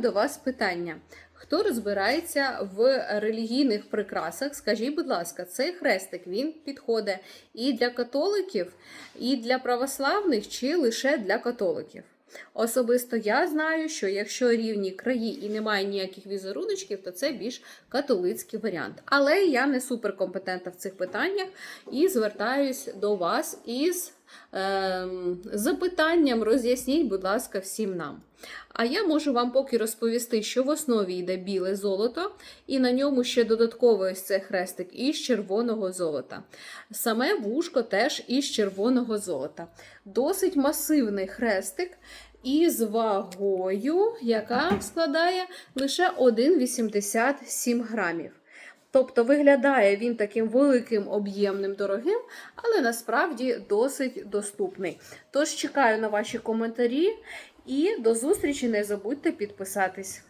До вас питання. Хто розбирається в релігійних прикрасах? Скажіть, будь ласка, цей хрестик він підходить і для католиків, і для православних, чи лише для католиків? Особисто я знаю, що якщо рівні краї і немає ніяких візеруночків, то це більш католицький варіант. Але я не суперкомпетентна в цих питаннях і звертаюсь до вас із запитанням. Роз'ясніть, будь ласка, всім нам. А я можу вам поки розповісти, що в основі йде біле золото, і на ньому ще додатково ось цей хрестик із червоного золота. Саме вушко теж із червоного золота. Досить масивний хрестик із вагою, яка складає лише 1,87 грамів. Тобто виглядає він таким великим, об'ємним, дорогим, але насправді досить доступний. Тож чекаю на ваші коментарі і до зустрічі. Не забудьте підписатись.